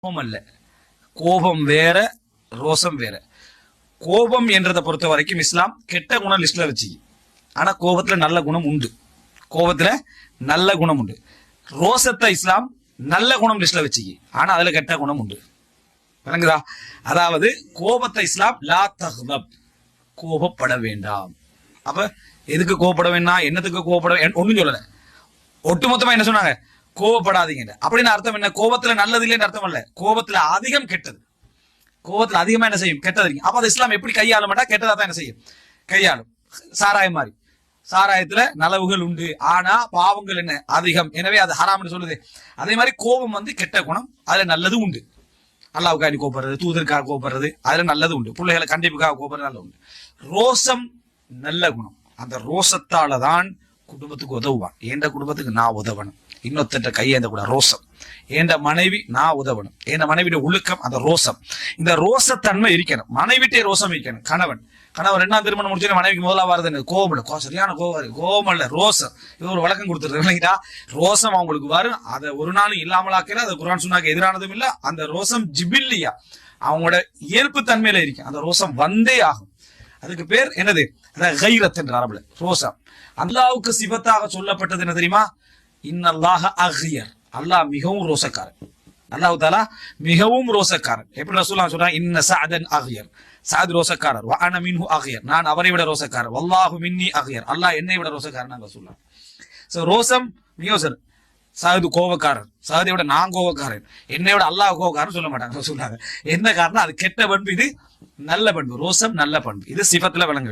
கோபம் அல்ல. கோபம் வேற ரோசம் வேற. கோபம் என்றதை பொறுத்த வரைக்கும் இஸ்லாம் கெட்ட குணம் லிஸ்ட்ல வச்சு. ஆனா கோபத்துல நல்ல குணம் உண்டு. கோபத்துல நல்ல குணம் உண்டு. ரோசத்தை இஸ்லாம் நல்ல குணம் லிஸ்ட்ல வச்சு. ஆனா அதுல கெட்ட குணம் உண்டு. விளங்குதா? அதாவது கோபத்தை இஸ்லாம் லா தஹ்தப் கோபப்பட வேண்டாம். அப்ப எதுக்கு கோபப்பட வேண்டாம்? என்னத்துக்கு கோபப்பட வே- சொல்லல. ஒட்டுமொத்தமா என்ன சொன்னாங்க? கோவப்படாதீங்க அப்படின்னு அர்த்தம் என்ன? கோபத்துல நல்லது இல்லைன்னு அர்த்தம் இல்ல. கோபத்துல அதிகம் கெட்டது. கோபத்துல அதிகமா என்ன செய்யும்? கெட்டது அப்ப அது இஸ்லாம் எப்படி கையாள மாட்டா? கெட்டதா தான் என்ன செய்யும்? கையாளும். சாராயம் மாதிரி. சாராயத்துல நலவுகள் உண்டு. ஆனா பாவங்கள் என்ன? அதிகம். எனவே அது ஹராம்னு சொல்லுது. அதே மாதிரி கோபம் வந்து கெட்ட குணம். அதுல நல்லது உண்டு. அல்லாவுக்காண்டி கோபப்படுறது தூதருக்காக கோபப்படுறது அதுல நல்லது உண்டு. பிள்ளைகளை கண்டிப்புக்காக கோபப்படுறது நல்லது உண்டு. ரோசம் நல்ல குணம். அந்த ரோசத்தால தான் குடும்பத்துக்கு உதவுவான். ஏண்ட குடும்பத்துக்கு நான் உதவணும்? இன்னொருத்தட்ட கையேந்த கூட ரோசம். ஏண்ட மனைவி நான் உதவணும்? ஏண்ட மனைவியோட ஒழுக்கம் அந்த ரோசம். இந்த ரோசத்தன்மை இருக்கணும். மனைவிட்டே ரோசம் இருக்கணும். கணவன். கணவன் ரெண்டாம் திருமணம் முடிச்சு மனைவிக்கு முதலா வருது எனக்கு கோபம் கோ- சரியான கோபம் இருக்கு. கோபம் இல்ல. ரோசம். இது ஒரு வழக்கம் கொடுத்துருக்கு இல்லைங்களா ரோசம் அவங்களுக்கு வரும். அதை ஒரு நாளும் இல்லாமலாக்கல அது குரான் சொன்னாக்கு எதிரானதும் இல்ல. அந்த ரோசம் ஜிபில்லியா. அவங்களோட இயல்பு தன்மையில இருக்கு அந்த ரோசம் வந்தே ஆகும். அதுக்கு பேர் என்னது? கைரத் என்ற அரபுல ரோசம் அல்லாவுக்கு சிவத்தாக சொல்லப்பட்டது என்ன தெரியுமா? இன்னல்லாக அஹியர். அல்லாஹ் மிகவும் ரோசக்காரன். அல்லாஹ் தாலா மிகவும் ரோசக்காரன். எப்படி சொல்லலாம் சொல்றாங்க இன்ன சாதன் அஹ்யர். சாத் ரோசக்காரர். வான மின்ஹு அஹ்யர். நான் அவரை விட ரோசக்காரர் வல்லாஹு மின்னி அஹ்யர். அல்லாஹ் என்னை விட ரோசக்காரன் நாங்க சொல்லலாம் ரோசம் மிகவும் சார் கோவக்காரன் கோவக்காரர் விட நான் கோவக்காரன் என்னை விட அல்லாஹ் கோவக்காரன் சொல்ல மாட்டாங்க. சொல்லாங்க என்ன காரணம்? அது கெட்ட பண்பு இது நல்ல பண்பு. ரோசம் நல்ல பண்பு. இது சிபத்துல விளங்க